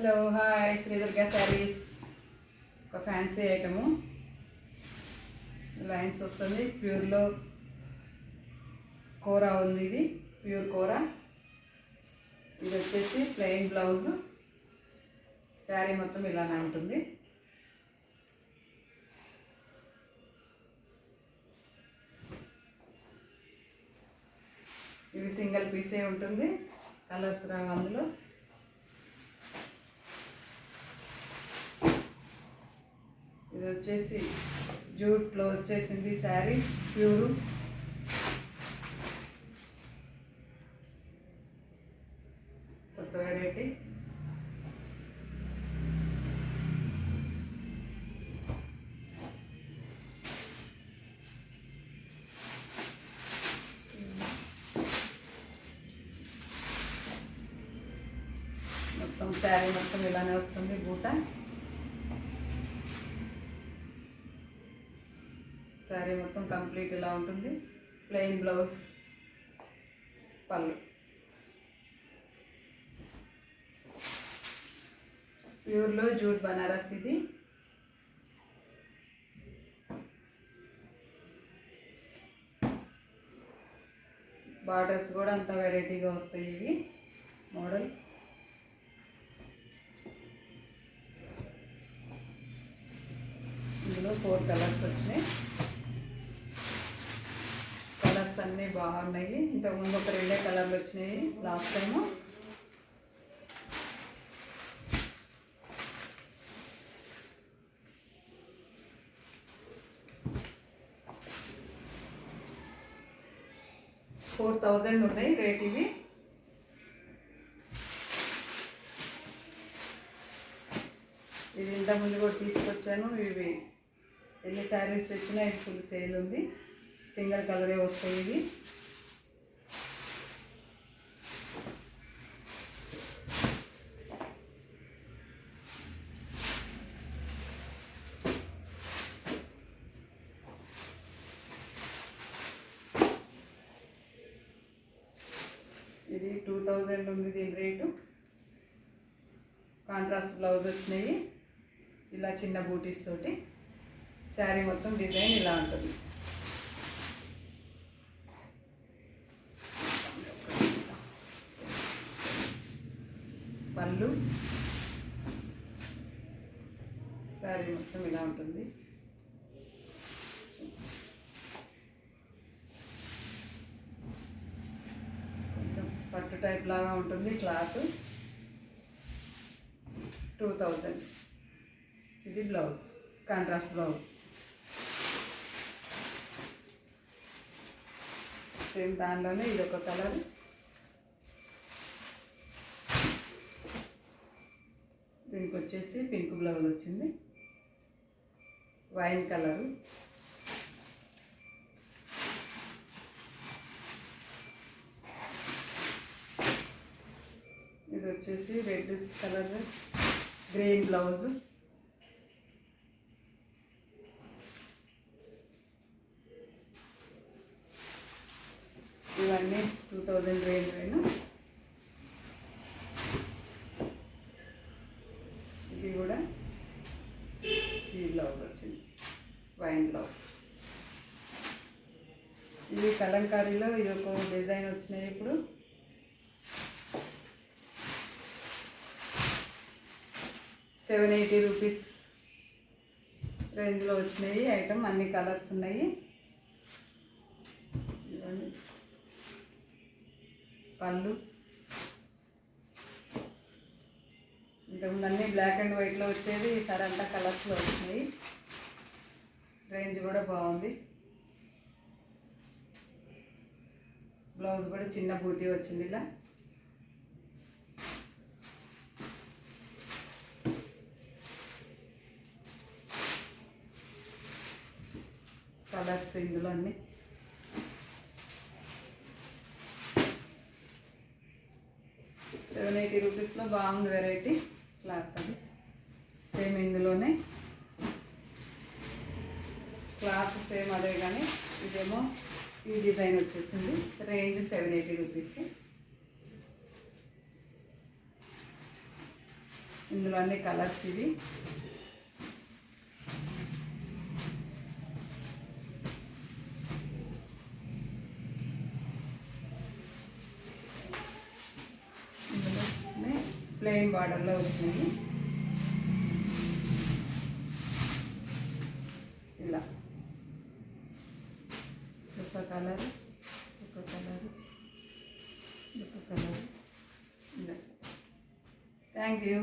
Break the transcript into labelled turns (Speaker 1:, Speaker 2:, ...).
Speaker 1: Hello hi. Shri Durga saris. ఒక fancy item. Lines వస్తుంది. ప్యూర్లో కూర ఉంది ఇది. ప్యూర్ కూర. ఇది వచ్చేసి ప్లెయిన్ బ్లౌజ్. శారీ మొత్తం ఇలానే ఉంటుంది. ఇవి సింగిల్ పీసే ఉంటుంది. కలర్స్ రావు అందులో. ఇది వచ్చేసి జూట్లో వచ్చేసింది శారీ ప్యూరు. కొత్త వెరైటీ మొత్తం శారీ మొత్తం ఇలానే వస్తుంది బూట. శారీ మొత్తం కంప్లీట్ ఇలా ఉంటుంది. ప్లెయిన్ బ్లౌజ్ పళ్ళు. ప్యూర్లో జూట్ బనారస్ ఇది. బార్డర్స్ కూడా అంత వెరైటీగా వస్తాయి ఇవి. మోడల్. ఇందులో ఫోర్ కలర్స్ వచ్చినాయి. కలర్స్ అన్నీ బాగున్నాయి. ఇంతకుముందు ఒక రెండే కలర్లు వచ్చినాయి లాస్ట్ టైము. ఫోర్ థౌజండ్ ఉన్నాయి రేట్ ఇవి. ఇది ఇంతకుముందు కూడా తీసుకొచ్చాను. ఇవి ఎన్ని శారీస్ తెచ్చినా ఇది ఫుల్ సేల్ ఉంది. సింగల్ కలరే వస్తాయి ఇవి. ఇది టూ థౌజండ్ ఉంది దీని రేటు. కాంట్రాస్ట్ బ్లౌజ్ వచ్చినాయి. ఇలా చిన్న బూటీస్ తోటి శారీ మొత్తం డిజైన్ ఇలా ఉంటుంది పళ్ళు శారీ మొత్తం ఇలా ఉంటుంది. కొంచెం పట్టు టైప్ లాగా ఉంటుంది క్లాత్. Two thousand. ఇది బ్లౌజ్ కాంట్రాస్ట్ బ్లౌజ్. సేమ్ దానిలోనే ఇది ఒక కలర్. దీనికి వచ్చేసి పింక్ బ్లౌజ్ వచ్చింది. Wine colour. ఇది వచ్చేసి రెడ్ కలర్ గ్రీన్ బ్లౌజ్. ఇవన్నీ టూ థౌజండ్ రేంజ్ పైన ఇది కూడా ఈ బ్లౌజ్ వచ్చింది వైన్ బ్లౌజ్ ఇది కలంకారీలో ఇది ఒక డిజైన్ వచ్చినాయి ఇప్పుడు. సెవెన్ ఎయిటీ రూపీస్ రేంజ్లో వచ్చినాయి ఐటమ్ అన్ని కలర్స్ ఉన్నాయి. పళ్ళు. ఇంతకుముందు అన్నీ బ్లాక్ అండ్ వైట్లో వచ్చేది ఈసారి అంతా కలర్స్లో వచ్చినాయి రేంజ్ కూడా బాగుంది. బ్లౌజ్ కూడా చిన్న బూటీ వచ్చింది ఇలా. కలర్స్ ఇందులో అన్నీ. సెవెన్ ఎయిటీ రూపీస్లో బాగుంది వెరైటీ క్లాత్ అది. సేమ్ ఇందులోనే. క్లాత్ సేమ్ అదే కానీ ఇదేమో ఈ డిజైన్ వచ్చేసింది. రేంజ్ సెవెన్ ఎయిటీ రూపీస్ ఇందులో అన్ని కలర్స్ ఇవి ఇందులో ప్లెయిన్ బార్డర్లో వచ్చినాయి ఇలా. ఒక కలర్ ఒక కలర్ ఒక కలర్ ఇలా. Thank you